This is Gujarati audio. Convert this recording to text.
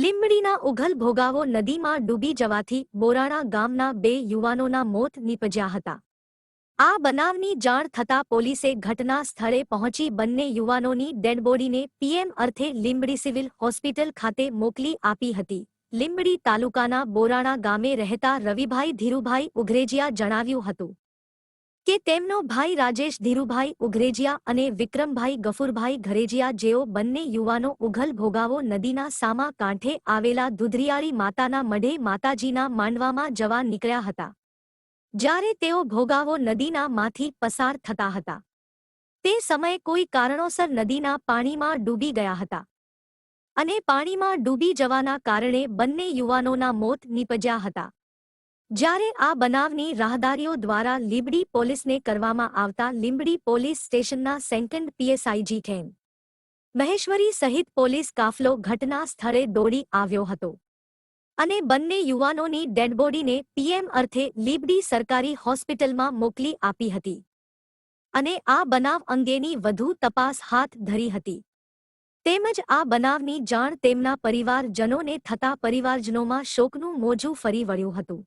લીંબડીના ઉઘલ ભોગાવો નદીમાં ડૂબી જવાથી બોરાણા ગામના બે યુવાનોના મોત નીપજ્યા હતા. આ બનાવની જાણ થતાં પોલીસે ઘટના સ્થળે પહોંચી બંને યુવાનોની ડેડબોડીને પીએમ અર્થે લીંબડી સિવિલ હોસ્પિટલ ખાતે મોકલી આપી હતી. લીંબડી તાલુકાના બોરાણા ગામે રહેતા રવિભાઈ ધીરુભાઈ ઉઘરેજિયા જણાવ્યું હતું. કે તેમનો ભાઈ રાજેશ ધીરુભાઈ ઉઘરેજિયા અને વિક્રમભાઈ ગફુરભાઈ ઘરેજિયા જેઓ બંને યુવાનો ઉઘલ ભોગાવો નદીના સામા કાંઠે આવેલા દુધરિયાળી માતાના મઢે માતાજીના માંડવામાં જવા નીકળ્યા હતા. જ્યારે તેઓ ભોગાવો નદીના માંથી પસાર થતા હતા. તે સમયે કોઈ કારણોસર નદીના પાણીમાં ડૂબી ગયા હતા. અને પાણીમાં ડૂબી જવાના કારણે બંને યુવાનોના મોત નીપજ્યા હતા. જ્યારે આ બનાવની રાહદારીઓ દ્વારા લીંબડી પોલીસને કરવામાં આવતા લીંબડી પોલીસ સ્ટેશનના સેકન્ડ પીએસઆઈજી ખેન મહેશ્વરી સહિત પોલીસ કાફલો ઘટના સ્થળે દોડી આવ્યો હતો. અને બંને યુવાનોની ડેડબોડીને પીએમ અર્થે લીંબડી સરકારી હોસ્પિટલમાં મોકલી આપી હતી. અને આ બનાવ અંગેની વધુ તપાસ હાથ ધરી હતી. તેમજ આ બનાવની જાણ તેમના પરિવારજનોને થતા પરિવારજનોમાં શોકનું મોજું ફરી વળ્યું હતું.